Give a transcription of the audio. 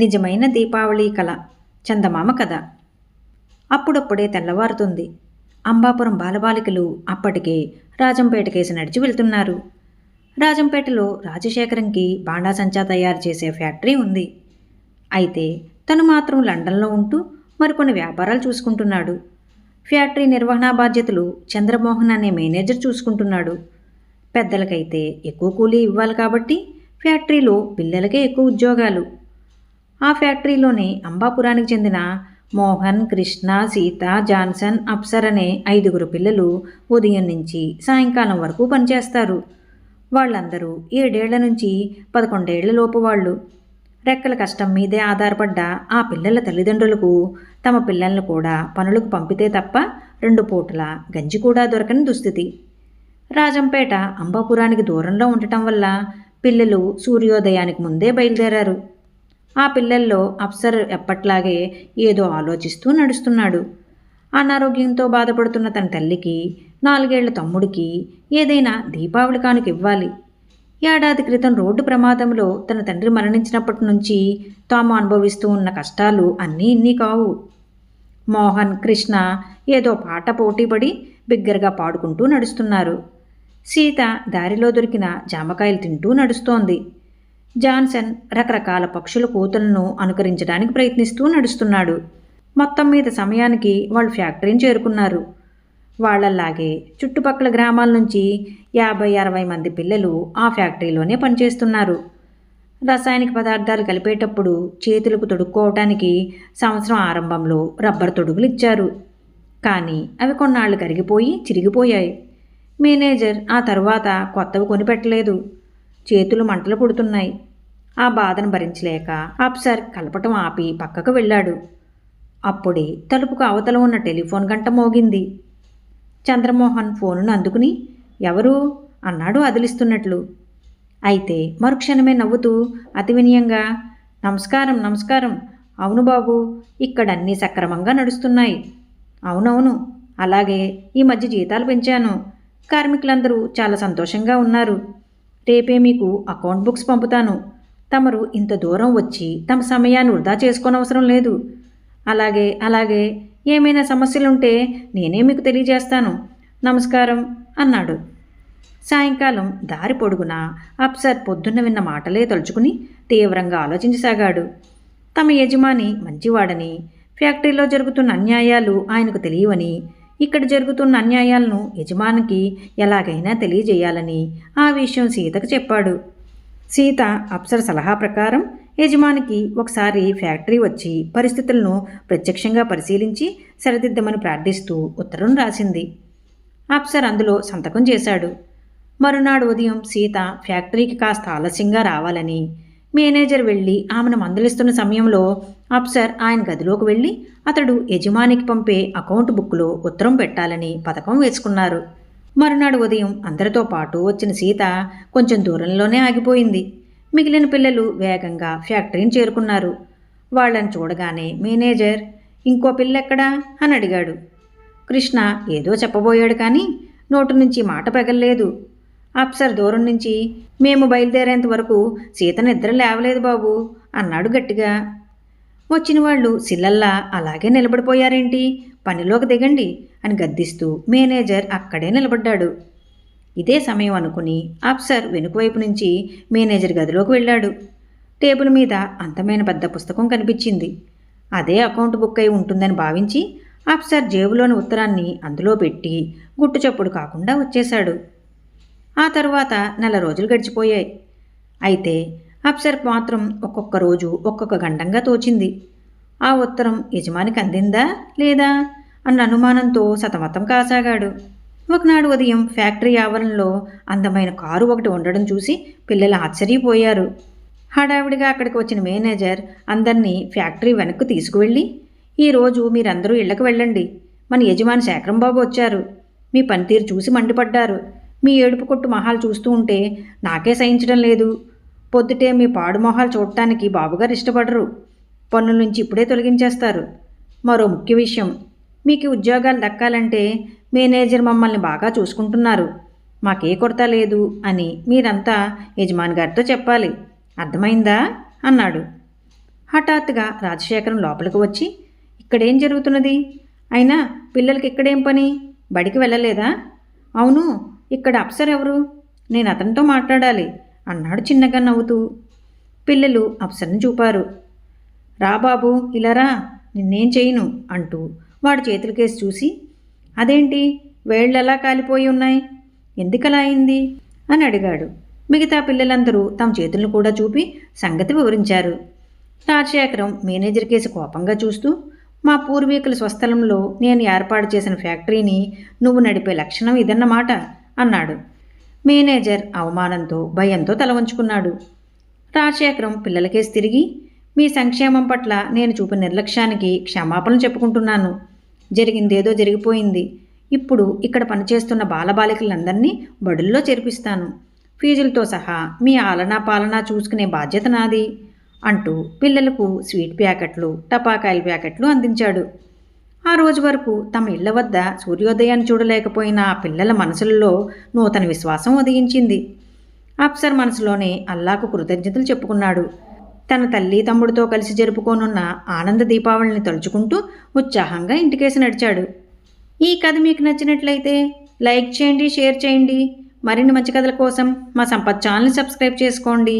నిజమైన దీపావళి కళ చందమామ కథ. అప్పుడప్పుడే తెల్లవారుతుంది. అంబాపురం బాలబాలికలు అప్పటికే రాజంపేటకేసి నడిచి వెళ్తున్నారు. రాజంపేటలో రాజశేఖరంకి బాండాసంచా తయారు చేసే ఫ్యాక్టరీ ఉంది. అయితే తను మాత్రం లండన్లో ఉంటూ మరికొన్ని వ్యాపారాలు చూసుకుంటున్నాడు. ఫ్యాక్టరీ నిర్వహణా బాధ్యతలు చంద్రమోహన్ అనే మేనేజర్ చూసుకుంటున్నాడు. పెద్దలకైతే ఎక్కువ కూలీ ఇవ్వాలి కాబట్టి ఫ్యాక్టరీలో పిల్లలకే ఎక్కువ ఉద్యోగాలు. ఆ ఫ్యాక్టరీలోని అంబాపురానికి చెందిన మోహన్ కృష్ణ సీత జాన్సన్ అప్సర్ అనే ఐదుగురు పిల్లలు ఉదయం నుంచి సాయంకాలం వరకు పనిచేస్తారు. వాళ్ళందరూ ఏడేళ్ళ నుంచి పదకొండేళ్ళ లోపు వాళ్ళు. రెక్కల కష్టం మీదే ఆధారపడ్డ ఆ పిల్లల తల్లిదండ్రులకు తమ పిల్లలను కూడా పనులకు పంపితే తప్ప రెండు పూటల గంజి కూడా దొరకని దుస్థితి. రాజంపేట అంబాపురానికి దూరంలో ఉండటం వల్ల పిల్లలు సూర్యోదయానికి ముందే బయలుదేరారు. ఆ పిల్లల్లో అప్సర్ ఎప్పట్లాగే ఏదో ఆలోచిస్తూ నడుస్తున్నాడు. అనారోగ్యంతో బాధపడుతున్న తన తల్లికి నాలుగేళ్ళ తమ్ముడికి ఏదైనా దీపావళి కానుక ఇవ్వాలి. ఏడాది క్రితం రోడ్డు ప్రమాదంలో తన తండ్రి మరణించినప్పటి నుంచి తాము అనుభవిస్తూ ఉన్న కష్టాలు అన్నీ ఇన్ని కావు. మోహన్ కృష్ణ ఏదో పాట పోటీపడి బిగ్గరగా పాడుకుంటూ నడుస్తున్నారు. సీత దారిలో దొరికిన జామకాయలు తింటూ నడుస్తోంది. జాన్సన్ రకరకాల పక్షుల కూతులను అనుకరించడానికి ప్రయత్నిస్తూ నడుస్తున్నాడు. మొత్తం మీద సమయానికి వాళ్ళు ఫ్యాక్టరీని చేరుకున్నారు. వాళ్ళలాగే చుట్టుపక్కల గ్రామాల నుంచి యాభై అరవై మంది పిల్లలు ఆ ఫ్యాక్టరీలోనే పనిచేస్తున్నారు. రసాయనిక పదార్థాలు కలిపేటప్పుడు చేతులకు తొడుక్కోవటానికి సంవత్సరం ఆరంభంలో రబ్బర్ తొడుగులు ఇచ్చారు. కానీ అవి కొన్నాళ్ళు కరిగిపోయి చిరిగిపోయాయి. మేనేజర్ ఆ తర్వాత కొత్తవి కొనిపెట్టలేదు. చేతులు మంటలు పుడుతున్నాయి. ఆ బాధను భరించలేక అప్సర్ కలపటం ఆపి పక్కకు వెళ్ళాడు. అప్పుడే తలుపుకు అవతల ఉన్న టెలిఫోన్ గంట మోగింది. చంద్రమోహన్ ఫోనును అందుకుని ఎవరు? అన్నాడు అదిలిస్తున్నట్లు. అయితే మరుక్షణమే నవ్వుతూ అతి వినయంగా నమస్కారం నమస్కారం. అవును బాబు ఇక్కడ అన్నీ సక్రమంగా నడుస్తున్నాయి. అవునవును. అలాగే ఈ మధ్య జీతాలు పెంచాను. కార్మికులందరూ చాలా సంతోషంగా ఉన్నారు. రేపే మీకు అకౌంట్ బుక్స్ పంపుతాను. తమరు ఇంత దూరం వచ్చి తమ సమయాన్ని వృధా చేసుకోనవసరం లేదు. అలాగే అలాగే ఏమైనా సమస్యలుంటే నేనే మీకు తెలియజేస్తాను. నమస్కారం అన్నాడు. సాయంకాలం దారి పొడుగున అప్సర్ పొద్దున్న విన్న మాటలే తలుచుకుని తీవ్రంగా ఆలోచించసాగాడు. తమ యజమాని మంచివాడని ఫ్యాక్టరీలో జరుగుతున్న అన్యాయాలు ఆయనకు తెలియవని ఇక్కడ జరుగుతున్న అన్యాయాలను యజమానికి ఎలాగైనా తెలియజేయాలని ఆ విషయం సీతకు చెప్పాడు. సీత అప్సర్ సలహా ప్రకారం యజమానికి ఒకసారి ఫ్యాక్టరీ వచ్చి పరిస్థితులను ప్రత్యక్షంగా పరిశీలించి సరిదిద్దమని ప్రార్థిస్తూ ఉత్తరం రాసింది. అప్సర్ అందులో సంతకం చేశాడు. మరునాడు ఉదయం సీత ఫ్యాక్టరీకి కాస్త ఆలస్యంగా రావాలని మేనేజర్ వెళ్ళి ఆమెను మందలిస్తున్న సమయంలో అప్సర్ ఆయన గదిలోకి వెళ్ళి అతడు యజమానికి పంపే అకౌంట్ బుక్లో ఉత్తరం పెట్టాలని పథకం వేసుకున్నారు. మరునాడు ఉదయం అందరితో పాటు వచ్చిన సీత కొంచెం దూరంలోనే ఆగిపోయింది. మిగిలిన పిల్లలు వేగంగా ఫ్యాక్టరీని చేరుకున్నారు. వాళ్ళని చూడగానే మేనేజర్ ఇంకో పిల్లెక్కడా అని అడిగాడు. కృష్ణ ఏదో చెప్పబోయాడు కానీ నోటు నుంచి మాట పెగల్లేదు. అప్సర్ దూరం నుంచి. మేము బయలుదేరేంత వరకు సీత నిద్ర లేవలేదు బాబు అన్నాడు గట్టిగా. వచ్చిన వాళ్ళు సిల్లల్లా అలాగే నిలబడిపోయారేంటి? పనిలోకి దిగండి అని గద్దిస్తూ మేనేజర్ అక్కడే నిలబడ్డాడు. ఇదే సమయం అనుకుని అప్సర్ వెనుకవైపు నుంచి మేనేజర్ గదిలోకి వెళ్ళాడు. టేబుల్ మీద అంతమైన పెద్ద పుస్తకం కనిపించింది. అదే అకౌంట్ బుక్ అయి ఉంటుందని భావించి అప్సర్ జేబులోని ఉత్తరాన్ని అందులో పెట్టి గుట్టు చప్పుడు కాకుండా వచ్చేశాడు. ఆ తర్వాత నెల రోజులు గడిచిపోయాయి. అయితే అప్సర్ మాత్రం ఒక్కొక్క రోజు ఒక్కొక్క గండంగా తోచింది. ఆ ఉత్తరం యజమానికి అందిందా లేదా అన్న అనుమానంతో సతమతం కాసాగాడు. ఒకనాడు ఉదయం ఫ్యాక్టరీ ఆవరణలో అందమైన కారు ఒకటి ఉండడం చూసి పిల్లలు ఆశ్చర్యపోయారు. హడావిడిగా అక్కడికి వచ్చిన మేనేజర్ అందరినీ ఫ్యాక్టరీ వెనక్కు తీసుకువెళ్ళి ఈరోజు మీరందరూ ఇళ్ళకు వెళ్ళండి. మన యజమాని శేఖరంబాబు వచ్చారు. మీ పనితీరు చూసి మండిపడ్డారు. మీ ఏడుపు కొట్టు మహాలు చూస్తూ ఉంటే నాకే సహించడం లేదు. పొద్దుటే మీ పాడుమొహాలు చూడటానికి బాబుగారు ఇష్టపడరు. పన్నుల నుంచి ఇప్పుడే తొలగించేస్తారు. మరో ముఖ్య విషయం మీకు ఉద్యోగాలు దక్కాలంటే మేనేజర్ మమ్మల్ని బాగా చూసుకుంటున్నారు. మాకే కొరత లేదు అని మీరంతా యజమాని గారితో చెప్పాలి. అర్థమైందా? అన్నాడు. హఠాత్తుగా రాజశేఖరం లోపలికి వచ్చి ఇక్కడేం జరుగుతున్నది? అయినా పిల్లలకి ఇక్కడేం పని? బడికి వెళ్ళలేదా? అవును ఇక్కడ అప్సర్ ఎవరు? నేను అతనితో మాట్లాడాలి. అన్నాడు చిన్నగా నవ్వుతూ. పిల్లలు అప్సరను చూపారు. రా బాబు ఇలా రా నిన్నేం చేయను అంటూ వాడి చేతులకేసి చూసి. అదేంటి వేళ్ళలా కాలిపోయి ఉన్నాయి? ఎందుకలా అయింది? అని అడిగాడు. మిగతా పిల్లలందరూ తమ చేతులను కూడా చూపి సంగతి వివరించారు. రాజశేఖరం మేనేజర్ కేసు కోపంగా చూస్తూ మా పూర్వీకుల స్వస్థలంలో నేను ఏర్పాటు చేసిన ఫ్యాక్టరీని నువ్వు నడిపే లక్షణం ఇదన్నమాట అన్నాడు. మేనేజర్ అవమానంతో భయంతో తల వంచుకున్నాడు. రాజశేఖరం పిల్లలకేసి తిరిగి మీ సంక్షేమం పట్ల నేను చూపిన నిర్లక్ష్యానికి క్షమాపణలు చెప్పుకుంటున్నాను. జరిగిందేదో జరిగిపోయింది. ఇప్పుడు ఇక్కడ పనిచేస్తున్న బాలబాలికలందరినీ బడుల్లో చేర్పిస్తాను. ఫీజులతో సహా మీ ఆలనా పాలనా చూసుకునే బాధ్యత నాది అంటూ పిల్లలకు స్వీట్ ప్యాకెట్లు టపాకాయల ప్యాకెట్లు అందించాడు. ఆ రోజు వరకు తమ ఇళ్ళ వద్ద సూర్యోదయాన్ని చూడలేకపోయిన ఆ పిల్లల మనసులలో నూతన విశ్వాసం ఉదయించింది. అప్సర్ మనసులోనే అల్లాకు కృతజ్ఞతలు చెప్పుకున్నాడు. తన తల్లి తమ్ముడితో కలిసి జరుపుకోనున్న ఆనంద దీపావళిని తలుచుకుంటూ ఉత్సాహంగా ఇంటికేసి నడిచాడు. ఈ కథ మీకు నచ్చినట్లయితే లైక్ చేయండి షేర్ చేయండి. మరిన్ని మంచి కథల కోసం మా సంపత్ ఛానల్ని సబ్స్క్రైబ్ చేసుకోండి.